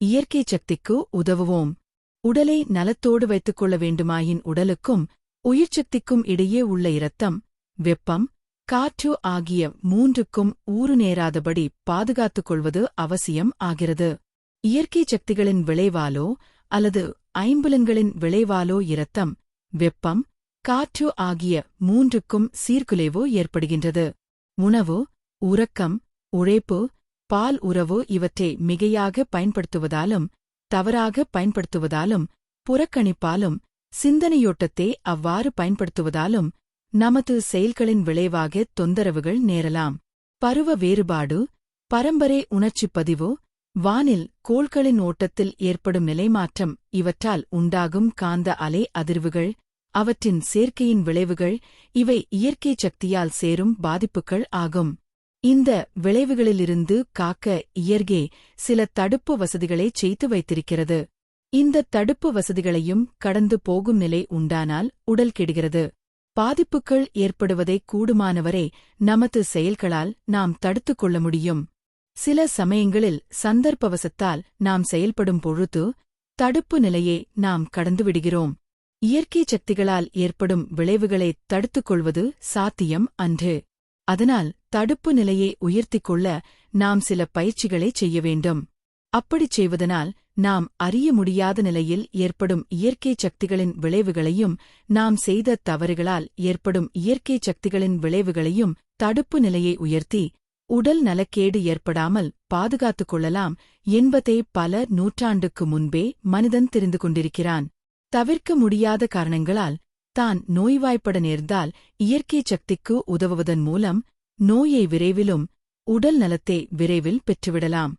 இயற்கை சக்திக்கு உதவுவோம். உடலை நலத்தோடு வைத்துக் கொள்ள வேண்டுமாயின் உடலுக்கும் உயிர்ச்சக்திக்கும் இடையே உள்ள இரத்தம் வெப்பம் காற்று ஆகிய மூன்றுக்கும் ஊறு நேராதபடி பாதுகாத்துக் கொள்வது அவசியம் ஆகிறது. இயற்கை சக்திகளின் விளைவாலோ அல்லது ஐம்புலன்களின் விளைவாலோ இரத்தம் வெப்பம் காற்று ஆகிய மூன்றுக்கும் சீர்குலைவோ ஏற்படுகின்றது. உணவு உறக்கம் உழைப்பு பால் உறவு இவற்றை மிகையாக பயன்படுத்துவதாலும் தவறாக பயன்படுத்துவதாலும் புறக்கணிப்பாலும் சிந்தனையோட்டத்தை அவ்வாறு பயன்படுத்துவதாலும் நமது செயல்களின் விளைவாக தொந்தரவுகள் நேரலாம். பருவ வேறுபாடு பரம்பரை உணர்ச்சிப் பதிவு வானில் கோள்களின் ஓட்டத்தில் ஏற்படும் நிலைமாற்றம் இவற்றால் உண்டாகும் காந்த அலை அதிர்வுகள் அவற்றின் சேர்க்கையின் விளைவுகள் இவை இயற்கை சக்தியால் சேரும் பாதிப்புகள் ஆகும். இந்த விளைவுகளிலிருந்து காக்க இயற்கே சில தடுப்பு வசதிகளை செய்து வைத்திருக்கிறது. இந்த தடுப்பு வசதிகளையும் கடந்து போகும் நிலை உண்டானால் உடல் கெடுகிறது. பாதிப்புகள் ஏற்படுவதை கூடுமானவரை நமது செயல்களால் நாம் தடுத்துக் கொள்ள முடியும். சில சமயங்களில் சந்தர்ப்பவசத்தால் நாம் செயல்படும் பொழுது தடுப்பு நிலையை நாம் கடந்துவிடுகிறோம் இயற்கை சக்திகளால் ஏற்படும் விளைவுகளை தடுத்துக் கொள்வது சாத்தியம் அன்று. அதனால் தடுப்பு நிலையை உயர்த்திக் கொள்ள நாம் சில பயிற்சிகளைச் செய்ய வேண்டும். அப்படிச் செய்வதனால் நாம் அறிய முடியாத நிலையில் ஏற்படும் இயற்கை சக்திகளின் விளைவுகளையும் நாம் செய்த தவறுகளால் ஏற்படும் இயற்கை சக்திகளின் விளைவுகளையும் தடுப்பு நிலையை உயர்த்தி உடல் நலக்கேடு ஏற்படாமல் பாதுகாத்துக் கொள்ளலாம் என்பதை பல நூற்றாண்டுக்கு முன்பே மனிதன் தெரிந்து கொண்டிருக்கிறான். தவிர்க்க முடியாத காரணங்களால் தான் நோய்வாய்ப்பட நேர்ந்தால் இயற்கை சக்திக்கு உதவுவதன் மூலம் நோயை விரைவிலும் உடல் நலத்தை விரைவில் பெற்றுவிடலாம்.